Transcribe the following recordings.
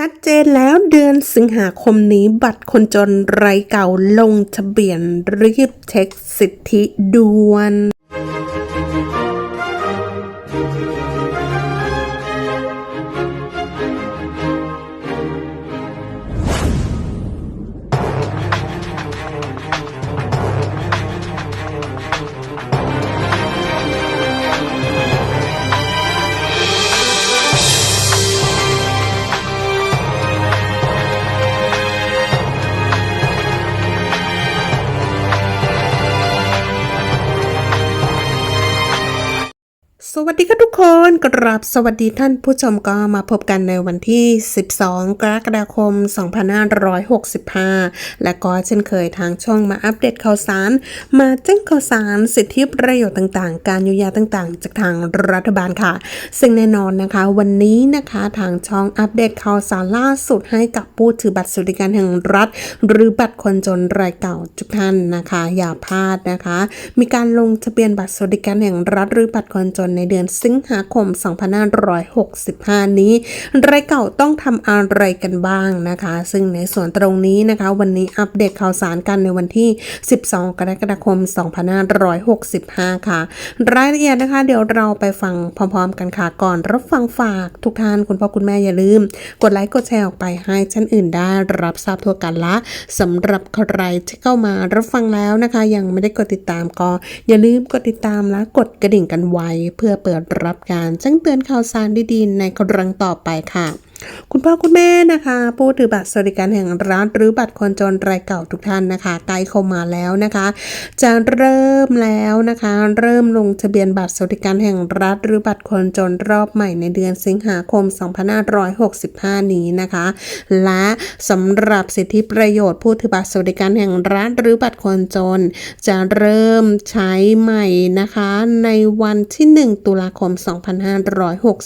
ชัดเจนแล้วเดือนสิงหาคมนี้บัตรคนจนไรเก่าลงทะเบียนรีบเช็คสิทธิด่วน ค่ะทุกคนกราบสวัสดีท่านผู้ชมก็มาพบกันในวันที่ 12 กรกฎาคม 2565 และก็เช่นเคยทางช่องมาอัปเดตข่าวสาร มาแจ้งข่าวสารสิทธิประโยชน์ต่างๆ การยียวยาต่างๆ จากทางรัฐบาลค่ะ ซึ่งแน่นอนนะคะ วันนี้นะคะทางช่องอัปเดตข่าวสารล่าสุดให้กับผู้ถือบัตรสวัสดิการแห่งรัฐ หรือบัตรคนจนรายเก่าทุกท่านนะคะ อย่าพลาดนะคะ มีการลงทะเบียนบัตรสวัสดิการแห่งรัฐ หรือบัตรคนจนในเดือนสิงหาคม 2565 นี้ รายเก่าต้องทำอะไรกันบ้างนะคะ ซึ่งในส่วนตรงนี้นะคะ วันนี้อัปเดตข่าวสารกันในวันที่ 12 กรกฎาคม 2565 ค่ะ รายละเอียดนะคะ เดี๋ยวเราไปฟังพร้อม ๆ กันค่ะก่อนรับฟังฝากทุกท่านคุณพ่อคุณแม่อย่าลืม กดไลค์กดแชร์ออกไปให้ท่านอื่นได้รับทราบทั่วกันละสำหรับใครที่เข้ามารับฟังแล้วนะคะ ยังไม่ได้กดติดตามก็อย่าลืมกดติดตามและกดกระดิ่งกันไว้ เพื่อเปิดรับการแจ้งเตือนข่าวสารดีๆ ในครั้งต่อไปค่ะ คุณพ่อคุณแม่นะคะ ผู้ถือบัตรสวัสดิการแห่งรัฐหรือบัตรคนจนรายเก่าทุกท่านนะคะใกล้เข้ามาแล้วนะคะ จะเริ่มแล้วนะคะ เริ่มลงทะเบียนบัตรสวัสดิการแห่งรัฐ หรือบัตรคนจนรอบใหม่ในเดือนสิงหาคม 2565 นี้นะคะ และสำหรับสิทธิประโยชน์ผู้ถือบัตรสวัสดิการแห่งรัฐ หรือบัตรคนจน จะเริ่มใช้ใหม่นะคะ ในวันที่ 1 ตุลาคม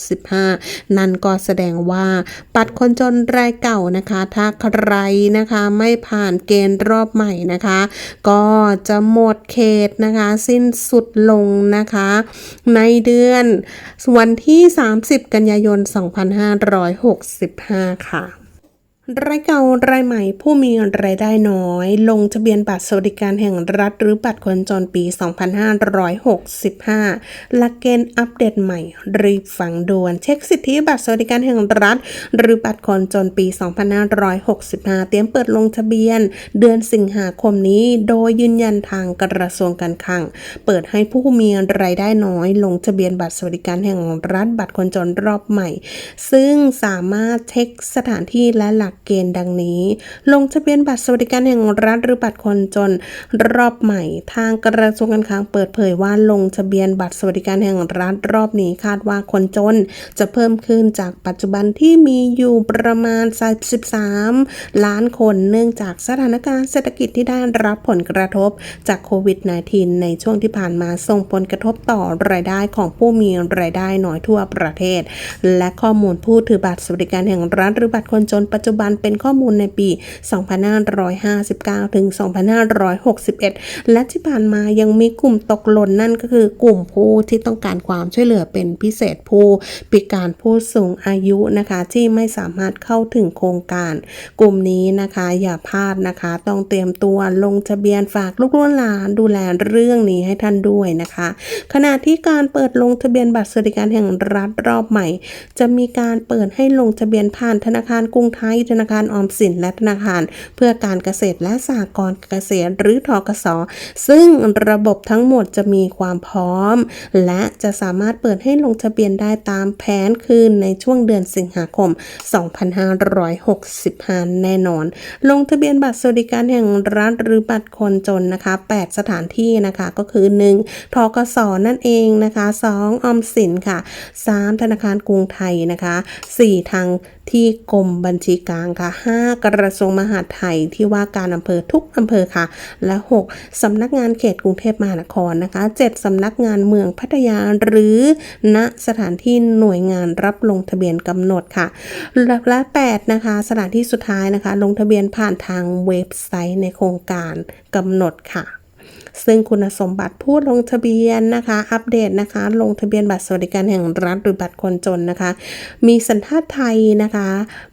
2565 นั่นก็แสดงว่าตรคนจนรายเก่านะคะ ถ้าใครนะคะไม่ผ่านเกณฑ์รอบใหม่นะคะ ก็จะหมดเขตนะคะ สิ้นสุดลงนะคะ ในเดือนวันที่ 30 กันยายน 2565 ค่ะ รายเก่ารายใหม่ผู้มีรายได้น้อย ลงทะเบียนบัตรสวัสดิการแห่งรัฐหรือบัตรคนจนปี 2565 หลักเกณฑ์อัปเดตใหม่ รีบฟังด่วน เช็คสิทธิบัตรสวัสดิการแห่งรัฐ หรือบัตรคนจนปี 2565 เตรียมเปิดลงทะเบียน เดือนสิงหาคมนี้ โดยยืนยันทางกระทรวงการคลัง เปิดให้ผู้มีรายได้น้อย ลงทะเบียนบัตรสวัสดิการแห่งรัฐ บัตรคนจนรอบใหม่ ซึ่งสามารถเช็คสถานที่และหลัก เกณฑ์ดังนี้ ลงทะเบียนบัตรสวัสดิการแห่งรัฐหรือบัตรคนจนรอบใหม่ ทางกระทรวงการคลังเปิดเผยว่าลงทะเบียนบัตรสวัสดิการแห่งรัฐรอบนี้คาดว่าคนจน จะเพิ่มขึ้นจากปัจจุบันที่มีอยู่ประมาณ33ล้านคนเนื่องจากสถานการณ์เศรษฐกิจที่ได้รับผลกระทบจากโควิด -19 ในช่วงที่ผ่านมาส่งผลกระทบต่อรายได้ของผู้มีรายได้น้อยทั่วประเทศ และข้อมูลผู้ถือบัตรสวัสดิการแห่งรัฐหรือบัตรคนจนปัจจุบันเป็นข้อมูลในปี 2559 ถึง 2561 และที่ผ่านมายังมีกลุ่มตกหล่นนั่นก็คือกลุ่มผู้ที่ต้องการความช่วยเหลือเป็นพิเศษผู้พิการผู้สูงอายุนะคะที่ไม่สามารถเข้าถึงโครงการ กลุ่มนี้นะคะอย่าพลาดนะคะ ต้องเตรียมตัวลงทะเบียนฝากลูกหลานดูแลเรื่องนี้ให้ท่านด้วยนะคะ ขณะที่การเปิดลงทะเบียนบัตรสวัสดิการแห่งรัฐรอบใหม่ จะมีการเปิดให้ลงทะเบียนผ่านธนาคารกรุงไทยธนาคารการออมสินและธนาคาร เพื่อการเกษตรและสหกรณ์เกษตรหรือทกส ซึ่งระบบทั้งหมดจะมีความพร้อม และจะสามารถเปิดให้ลงทะเบียนได้ตามแผนคืนในช่วงเดือนสิงหาคม 2565 แน่นอน ลงทะเบียนบัตรสวัสดิการแห่งรัฐหรือบัตรคนจนนะคะ 8 สถานที่นะคะก็คือ 1. ทกส นั่นเองนะคะ 2. ออมสินค่ะ 3. ธนาคารกรุงไทยนะคะ 4. ทาง ที่กรมบัญชีกลางค่ะ 5. กระทรวงมหาดไทยที่ว่าการอำเภอทุกอำเภอค่ะ และ 6. สำนักงานเขตกรุงเทพมหานครนะคะ 7. สำนักงานเมืองพัทยาหรือณสถานที่หน่วยงานรับลงทะเบียนกำหนดค่ะ และ 8 นะคะ สถานที่สุดท้ายนะคะ ลงทะเบียนผ่านทางเว็บไซต์ในโครงการกำหนดค่ะ ซึ่งคุณสมบัติผู้ลงทะเบียนนะคะ อัปเดตนะคะ ลงทะเบียนบัตรสวัสดิการแห่งรัฐหรือบัตรคนจนนะคะ มีสัญชาติไทยนะคะ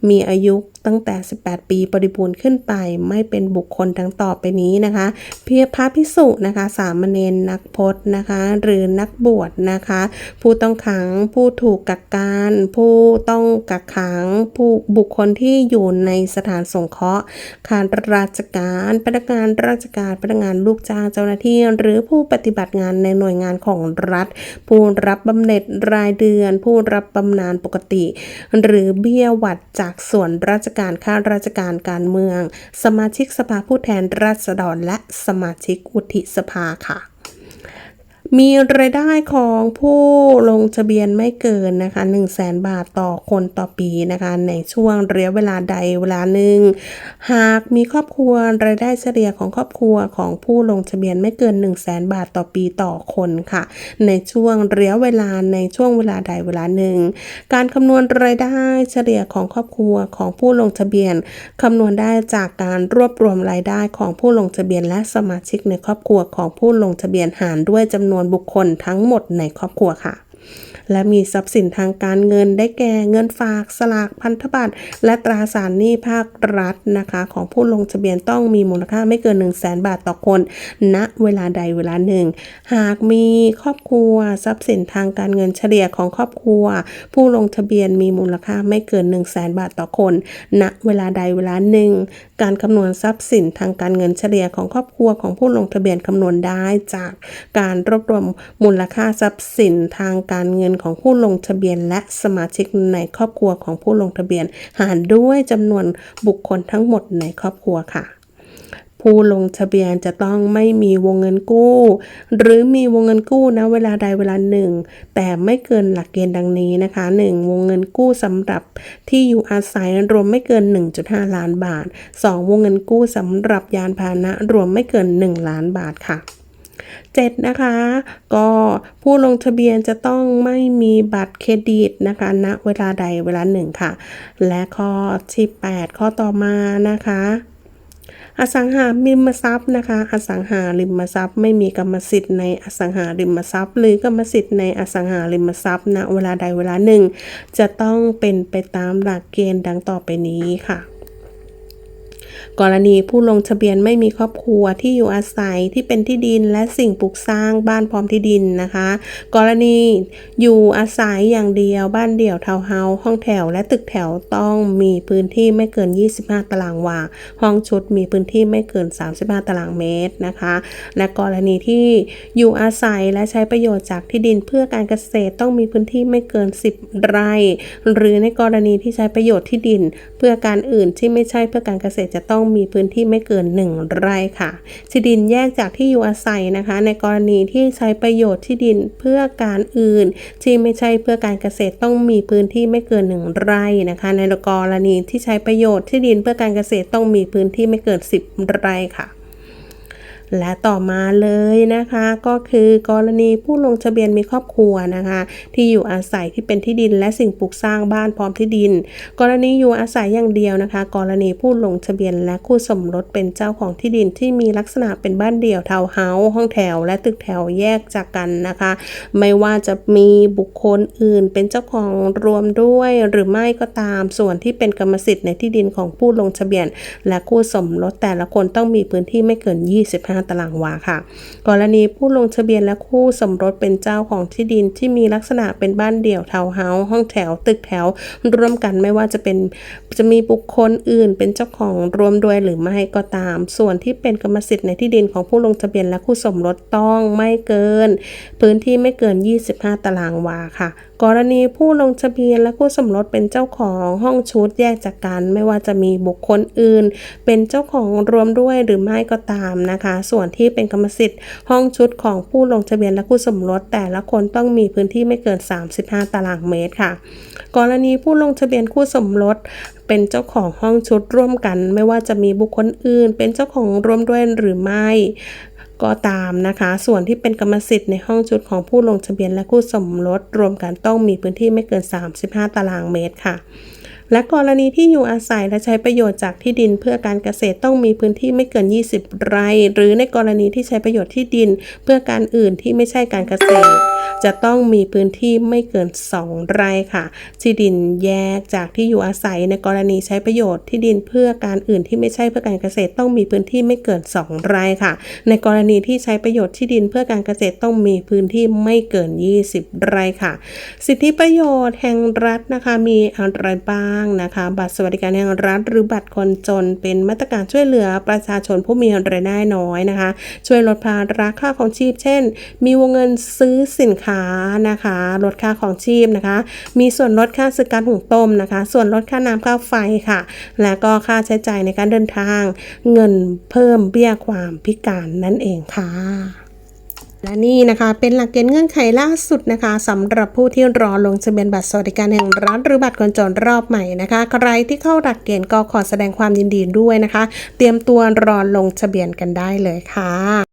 มีอายุตั้งแต่ 18 ปีบริบูรณ์ขึ้นไปไม่เป็นบุคคลดังต่อไปนี้นะคะ เพียพระพิสุนะคะ สามเณรนักพจน์นะคะ หรือนักบวชนะคะ ผู้ต้องขังผู้ถูกกักกัน ผู้ต้องกักขัง ผู้บุคคลที่อยู่ในสถานสงเคราะห์ข้าราชการพนักงานราชการพนักงานลูกจ้างเจ้าหน้าที่ หรือผู้ปฏิบัติงานในหน่วยงานของรัฐ ผู้รับบำเหน็จรายเดือน ผู้รับบำนาญปกติ หรือเบี้ยหวัดจากส่วนราชการข้าราชการการเมือง สมาชิกสภาผู้แทนราษฎรและสมาชิกวุฒิสภาค่ะ มีรายได้ของผู้ลงทะเบียนไม่เกินนะคะ1 0 0 0 0แบาทต่อคนต่อปีนะคะ ในช่วงระยะเวลาใดเวลาหนึ่ง หากมีครอบครัวรายได้เฉลี่ยของครอบครัวของผู้ลงทะเบียนไม่เกิน 1 0 0 0 0แบาทต่อปีต่อคนค่ะ ในช่วงระยะเวลาในช่วงเวลาใดเวลาหนึ่ง การคำนวณรายได้เฉลี่ยของครอบครัวของผู้ลงทะเบียนคำนวณได้จากการรวบรวมรายได้ของผู้ลงทะเบียนและสมาชิกในครอบครัวของผู้ลงทะเบียนหารด้วยจำนวนบุคคลทั้งหมดในครอบครัวค่ะ และมีทรัพย์สินทางการเงินได้แก่เงินฝากสลากพันธบัตร และตราสารหนี้ภาครัฐนะคะ ของผู้ลงทะเบียนต้องมีมูลค่าไม่เกิน 1 0 0 0 0แบาทต่อคน ณเวลาใดเวลาหนึ่ง หากมีครอบครัวทรัพย์สินทางการเงินเฉลี่ยของครอบครัว ผู้ลงทะเบียนมีมูลค่าไม่เกิน 1 0 0 0 0แบาทต่อคน ณเวลาใดเวลาหนึ่ง การคำนวณทรัพย์สินทางการเงินเฉลี่ยของครอบครัวของผู้ลงทะเบียนคำนวณได้จากการรวบรวมมูลค่าทรัพย์สินทางการเงินของผู้ลงทะเบียน และสมาชิกในครอบครัวของผู้ลงทะเบียน หารด้วยจำนวนบุคคลทั้งหมดในครอบครัวค่ะผู้ลงทะเบียนจะต้องไม่มีวงเงินกู้ หรือมีวงเงินกู้นะเวลาใดเวลาหนึ่ง แต่ไม่เกินหลักเกณฑ์ดังนี้นะคะ 1. วงเงินกู้สำหรับที่อยู่อาศัยรวมไม่เกิน 1.5 ล้านบาท 2. วงเงินกู้สำหรับยานพาหนะรวมไม่เกิน 1 ล้านบาทค่ะ 7 นะคะ ก็ผู้ลงทะเบียนจะต้องไม่มีบัตรเครดิตนะคะณเวลาใดเวลาหนึ่งค่ะ และข้อที่8ข้อต่อมานะคะอสังหาริมทรัพย์นะคะ อสังหาริมทรัพย์ ไม่มีกรรมสิทธิ์ในอสังหาริมทรัพย์ หรือกรรมสิทธิ์ในอสังหาริมทรัพย์ณเวลาใดเวลาหนึ่ง จะต้องเป็นไปตามหลักเกณฑ์ดังต่อไปนี้ค่ะ กรณีผู้ลงทะเบียนไม่มีครอบครัวที่อยู่อาศัยที่เป็นที่ดินและสิ่งปลูกสร้างบ้านพร้อมที่ดินนะคะ กรณีอยู่อาศัยอย่างเดียวบ้านเดี่ยวทาวน์เฮาส์ห้องแถว และตึกแถวต้องมีพื้นที่ไม่เกิน 25 ตารางวา ห้องชุดมีพื้นที่ไม่เกิน 35 ตารางเมตรนะคะ และกรณีที่อยู่อาศัยและใช้ประโยชน์จากที่ดินเพื่อการเกษตรต้องมีพื้นที่ไม่เกิน 10 ไร่ หรือในกรณีที่ใช้ประโยชน์ที่ดิน เพื่อการอื่นที่ไม่ใช่เพื่อการเกษตรจะต้องมีพื้นที่ไม่เกิน 1 ไร่ค่ะที่ดินแยกจากที่อยู่อาศัยนะคะ ในกรณีที่ใช้ประโยชน์ที่ดินเพื่อการอื่น ที่ไม่ใช่เพื่อการเกษตรต้องมีพื้นที่ไม่เกิน 1 ไร่นะคะ ในกรณีที่ใช้ประโยชน์ที่ดินเพื่อการเกษตรต้องมีพื้นที่ไม่เกิน 10 ไร่ค่ะ และต่อมาเลยนะคะ ก็คือกรณีผู้ลงทะเบียนมีครอบครัวนะคะ ที่อยู่อาศัยที่เป็นที่ดิน และสิ่งปลูกสร้างบ้านพร้อมที่ดิน กรณีอยู่อาศัยอย่างเดียวนะคะ กรณีผู้ลงทะเบียนและคู่สมรสเป็นเจ้าของที่ดินที่มีลักษณะเป็นบ้านเดี่ยวทาวน์เฮาส์ห้องแถว และตึกแถวแยกจากกันนะคะ ไม่ว่าจะมีบุคคลอื่น เป็นเจ้าของรวมด้วยหรือไม่ก็ตามส่วนที่เป็นกรรมสิทธิ์ในที่ดินของผู้ลงทะเบียน และคู่สมรสแต่ละคนต้องมีพื้นที่ไม่เกิน 25ตารางวาค่ะ กรณีผู้ลงทะเบียนและคู่สมรสเป็นเจ้าของที่ดินที่มีลักษณะเป็นบ้านเดี่ยวทาวน์เฮาส์ห้องแถว ตึกแถว ร่วมกันไม่ว่าจะเป็นจะมีบุคคลอื่น เป็นเจ้าของรวมด้วยหรือไม่ก็ตาม ส่วนที่เป็นกรรมสิทธิ์ในที่ดินของผู้ลงทะเบียนและคู่สมรสต้องไม่เกิน พื้นที่ไม่เกิน 25 ตารางวาค่ะกรณีผู้ลงทะเบียนและคู่สมรสเป็นเจ้าของห้องชุดแยกจากกันไม่ว่าจะมีบุคคลอื่น เป็นเจ้าของรวมด้วยหรือไม่ก็ตามนะคะ ส่วนที่เป็นกรรมสิทธิ์ห้องชุดของผู้ลงทะเบียนและคู่สมรส แต่ละคนต้องมีพื้นที่ไม่เกิน 35 ตารางเมตรค่ะ กรณีผู้ลงทะเบียนคู่สมรสเป็นเจ้าของห้องชุดร่วมกัน ไม่ว่าจะมีบุคคลอื่น เป็นเจ้าของร่วมด้วยหรือไม่ ก็ตามนะคะ ส่วนที่เป็นกรรมสิทธิ์ในห้องจุดของผู้ลงทะเบียนและคู่สมรส รวมกันต้องมีพื้นที่ไม่เกิน 35 ตารางเมตรค่ะ และกรณีที่อยู่อาศัยและใช้ประโยชน์จากที่ดินเพื่อการเกษตรต้องมีพื้นที่ไม่เกิน 20 ไร่ หรือในกรณีที่ใช้ประโยชน์ที่ดินเพื่อการอื่นที่ไม่ใช่การเกษตร จะต้องมีพื้นที่ไม่เกิน 2 ไร่ค่ะ ที่ดินแยกจากที่อยู่อาศัยในกรณีใช้ประโยชน์ที่ดินเพื่อการอื่นที่ไม่ใช่เพื่อการเกษตรต้องมีพื้นที่ไม่เกิน 2 ไร่ค่ะ ในกรณีที่ใช้ประโยชน์ที่ดินเพื่อการเกษตรต้องมีพื้นที่ไม่เกิน 20 ไร่ค่ะ สิทธิประโยชน์แห่งรัฐนะคะมีอะไรบ้างนะคะ บัตรสวัสดิการแห่งรัฐ หรือบัตรคนจนเป็นมาตรการช่วยเหลือประชาชนผู้มีรายได้น้อยนะคะ ช่วยลดภาระค่าของชีพ เช่น มีวงเงินซื้อสินค้านะคะลดค่าของชีพนะคะ มีส่วนลดค่าซื้อการหุงต้มนะคะ ส่วนลดค่าน้ำค่าไฟค่ะ และก็ค่าใช้จ่ายในการเดินทาง เงินเพิ่มเบี้ยความพิการนั่นเองค่ะและนี่นะคะเป็นหลักเกณฑ์เงื่อนไขล่าสุดนะคะสำหรับผู้ที่รอลงทะเบียนบัตรสวัสดิการแห่งรัฐหรือบัตรคนจนรอบใหม่นะคะ ใครที่เข้าหลักเกณฑ์ก็ขอแสดงความยินดีด้วยนะคะ เตรียมตัวรอลงทะเบียนกันได้เลยค่ะ